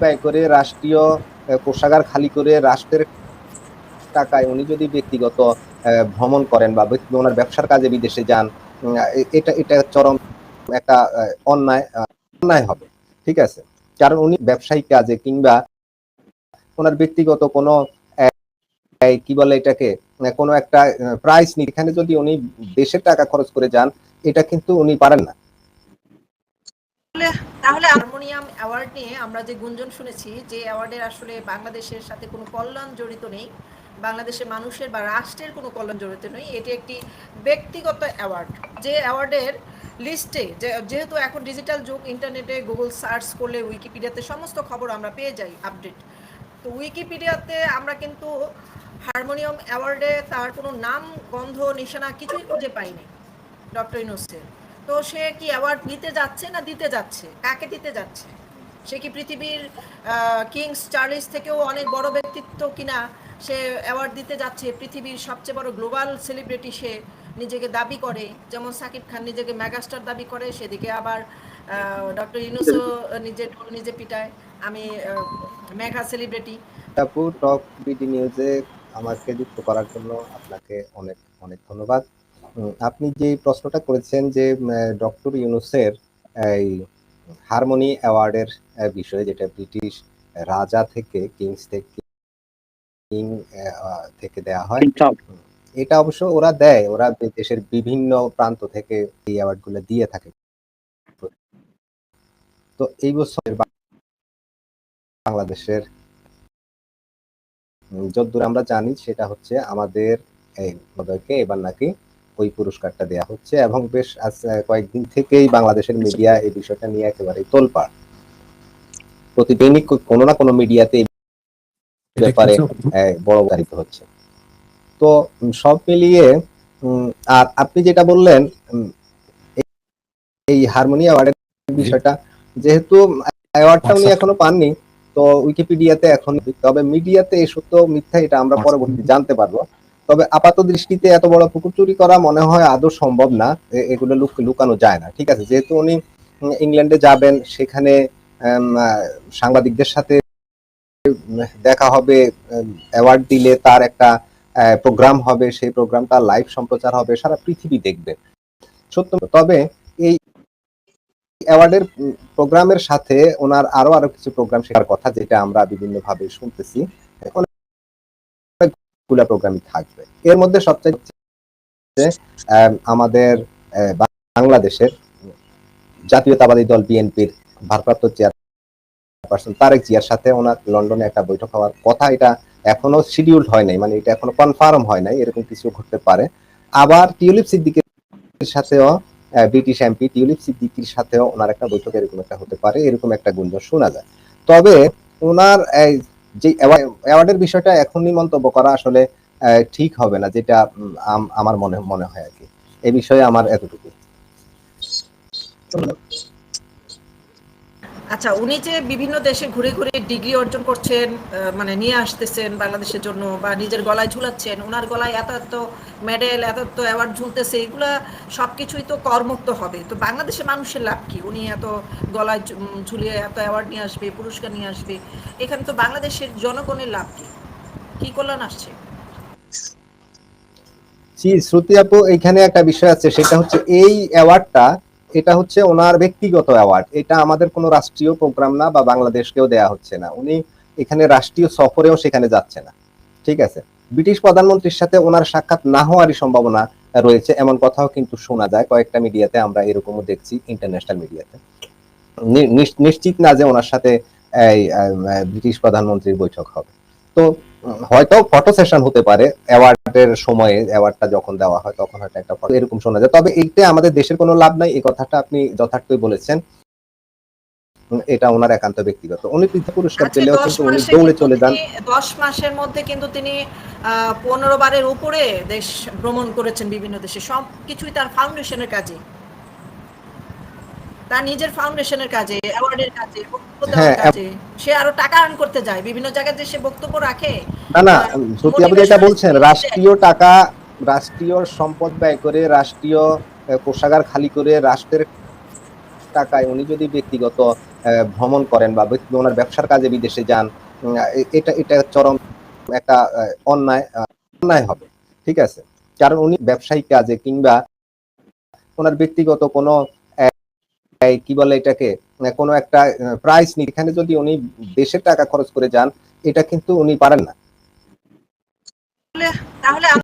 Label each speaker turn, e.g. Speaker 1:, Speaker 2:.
Speaker 1: ব্যয় করে রাষ্ট্রীয় কোষাগার খালি করে রাষ্ট্রের টাকায় উনি যদি ব্যক্তিগত ভ্রমণ করেন বা ওনার ব্যবসার কাজে বিদেশে যান এটা এটা চরম একটা অন্যায় অন্যায় হবে, ঠিক আছে? কারণ উনি ব্যবসায়িক কাজে কিংবা ওনার ব্যক্তিগত কোনো কি বলে এটাকে কোনো একটা প্রাইস নি এখানে যদি উনি দেশের টাকা খরচ করে যান, এটা কিন্তু উনি পারেন না।
Speaker 2: তাহলে হারমোনিয়াম অ্যাওয়ার্ড নিয়ে আমরা যে গুঞ্জন শুনেছি যে অ্যাওয়ার্ডের আসলে বাংলাদেশের সাথে কোনো কল্যাণ জড়িত নেই, বাংলাদেশের মানুষের বা রাষ্ট্রের কোনো কল্যাণ জড়িত নেই, এটি একটি ব্যক্তিগত অ্যাওয়ার্ড। যে অ্যাওয়ার্ডের লিস্টে যেহেতু এখন ডিজিটাল যুগ, ইন্টারনেটে গুগল সার্চ করলে উইকিপিডিয়াতে সমস্ত খবর আমরা পেয়ে যাই, আপডেট। তো উইকিপিডিয়াতে আমরা কিন্তু হারমোনিয়াম অ্যাওয়ার্ডে তার কোনো নাম, গন্ধ, নিশানা কিছুই খুঁজে পাইনি, ডক্টর ইউনুসের তো সে কি অ্যাওয়ার্ড নিতে যাচ্ছে না দিতে যাচ্ছে? কাকে দিতে যাচ্ছে? সে কি পৃথিবীর কিংস চার্লিস থেকেও অনেক বড় ব্যক্তিত্ব কিনা সে অ্যাওয়ার্ড দিতে যাচ্ছে? পৃথিবীর সবচেয়ে বড় গ্লোবাল সেলিব্রিটি সে নিজেকে দাবি করে। যেমন সাকিব খান নিজেকে মেগাস্টার দাবি করে, সেদিকে আবার ডক্টর ইউনুসও নিজে নিজে পিটায়। আমি মেগা সেলিব্রিটি
Speaker 1: আপু টপ বিডি নিউজে আমাকে যুক্ত করার জন্য আপনাকে অনেক অনেক ধন্যবাদ। আপনি যে প্রশ্নটা করেছেন যে ডক্টর ইউনুসের এই হারমোনি অ্যাওয়ার্ডের বিষয়ে যেটা ব্রিটিশ রাজা থেকে কিংস থেকে কিং থেকে দেয়া হয় এটা অবশ্য ওরা দেয়। ওরা দেশের বিভিন্ন প্রান্ত থেকে এই অ্যাওয়ার্ডগুলো দিয়ে থাকে। তো এই বছর বাংলাদেশের উম, যতদূর আমরা জানি সেটা হচ্ছে আমাদের এই মহোদয়কে এবার নাকি ওই পুরস্কারটা দেয়া হচ্ছে এবং বেশ আজ কয়েকদিন থেকেই বাংলাদেশের মিডিয়া এই বিষয়টা নিয়ে একেবারে তোলপাড়। প্রতিদিনই কোনো না কোনো মিডিয়াতে ব্যাপারে বড় অবতারিত হচ্ছে। তো সব মিলিয়ে আর আপনি যেটা বললেন এই- এই হারমোনি অ্যাওয়ার্ডের বিষয়টা যেহেতু অ্যাওয়ার্ডটা উনি এখনও পাননি তো উইকিপিডিয়াতে এখন তবে মিডিয়াতে এই সত্য মিথ্যা এটা আমরা পরবর্তী জানতে পারব। তবে আপাত দৃষ্টিতে এত বড় পুকুর চুরি করা মনে হয় আদৌ সম্ভব না। এগুলো লুক- লুকানো যায় না। ঠিক আছে, যেহেতু উনি ইংল্যান্ডে যাবেন, সেখানে সাংবাদিকদের সাথে দেখা হবে অ্যাওয়ার্ড দিলে তার একটা প্রোগ্রাম হবে, সেই প্রোগ্রামটা লাইভ সম্প্রচার হবে, সারা পৃথিবী দেখবে। সত্য, তবে এই অ্যাওয়ার্ডের প্রোগ্রামের সাথে ওনার আরও আরও কিছু প্রোগ্রাম শেখার কথা, যেটা আমরা বিভিন্ন ভাবে শুনতেছি। অনেকগুলা প্রোগ্রামই থাকবে। এর মধ্যে সবচেয়ে আমাদের বাংলাদেশের জাতীয়তাবাদী দল বিএনপির ভারপ্রাপ্ত চেয়ারপারসন তারেক জিয়ার সাথে ওনার লন্ডনে একটা বৈঠক হওয়ার কথা এটা এখনও শিডিউলড হয় নাই মানে এটা এখনও কনফার্ম হয় নাই, এরকম কিছু ঘটতে পারে। আবার টিউলিপ সিদ্দিকের সাথেও ব্রিটিশ এমপি টিউলিপ সিদ্দিকির সাথেও ওনার একটা বৈঠক এরকম একটা হতে পারে, এরকম একটা গুঞ্জন শোনা যায়। তবে ওনার যে অ্যাওয়ার্ডের বিষয়টা এখনই মন্তব্য করা আসলে ঠিক হবে না, যেটা আম- আমার মনে মনে হয় আর কি। এ বিষয়ে আমার এতটুকু
Speaker 2: আচ্ছা উনি যে বিভিন্ন দেশে ঘুরে ঘুরে ডিগ্রি অর্জন করছেন মানে নিয়ে আসতেছেন বাংলাদেশের জন্য বা নিজের গলায় ঝুলাচ্ছেন ওনার গলায় এত এত মেডেল এত এত অ্যাওয়ার্ড ঝুলতেছে, এগুলা সব কিছুই তো করমুক্ত হবে। তো বাংলাদেশের মানুষের লাভ কি? উনি এত গলায় ঝুলিয়ে এত অ্যাওয়ার্ড নিয়ে আসবে, পুরস্কার নিয়ে আসবে, এখানে তো বাংলাদেশের জনগণের লাভ কি? কি কল্যাণ আসছে?
Speaker 1: জি, শ্রুতি আপু, এখানে একটা বিষয় আছে, সেটা হচ্ছে এই অ্যাওয়ার্ডটা এটা হচ্ছে ওনার ব্যক্তিগত অ্যাওয়ার্ড এটা আমাদের কোনো রাষ্ট্রীয় প্রোগ্রাম না বা বাংলাদেশকেও দেয়া হচ্ছে না। উনি এখানে রাষ্ট্রীয় সফরেও সেখানে যাচ্ছে না। ঠিক আছে? ব্রিটিশ প্রধানমন্ত্রীর সাথে ওনার সাক্ষাৎ না হওয়ারই সম্ভাবনা রয়েছে, এমন কথাও কিন্তু শোনা যায়। কয়েকটা মিডিয়াতে আমরা এরকমও দেখছি ইন্টারন্যাশনাল মিডিয়াতে নিশ্চিত না যে ওনার সাথে ব্রিটিশ প্রধানমন্ত্রীর বৈঠক হবে। তো হয়তো ফটো সেশন হতে পারে অ্যাওয়ার্ডের সময়ে অ্যাওয়ার্ডটা যখন দেওয়া হয় তখন হয়তো একটা photo এরকম শোনা যায়। তবে এইটা আমাদের দেশের কোনো লাভ নাই এই কথাটা আপনি যথার্থই বলেছেন। এটা ওনার একান্ত ব্যক্তিগত। উনি পৃথিবী পুরস্কার পেলেও
Speaker 2: দশ
Speaker 1: কিন্তু উনি দৌড়ে চলে যান।
Speaker 2: দশ মাসের মধ্যে কিন্তু তিনি পনেরো বারের উপরে দেশ ভ্রমণ করেছেন বিভিন্ন দেশে। সব কিছুই তার ফাউন্ডেশনের কাজে। তার নিজের ফাউন্ডেশনের কাজে অ্যাওয়ার্ডের কাজে
Speaker 1: হ্যাঁ,
Speaker 2: কাজে। সে আরও টাকা আর্ন করতে যায় বিভিন্ন জায়গায় যে সে বক্তব্য রাখে
Speaker 1: না না শ্রুতি আপনি
Speaker 2: motivational
Speaker 1: বলছেন রাষ্ট্রীয় টাকা রাষ্ট্রীয় সম্পদ ব্যয় করে রাষ্ট্রীয় কোষাগার খালি করে রাষ্ট্রের টাকায় উনি যদি ব্যক্তিগত ভ্রমণ করেন বা ওনার ব্যবসার কাজে বিদেশে যান এটা এটা চরম একটা অন্যায় অন্যায় হবে ঠিক আছে? কারণ উনি ব্যবসায়িক কাজে কিংবা ওনার ব্যক্তিগত কোনো কি বলে এটাকে কোনো একটা প্রাইস নি এখানে যদি উনি দেশের টাকা খরচ করে যান, এটা কিন্তু উনি পারেন না।
Speaker 2: তাহলে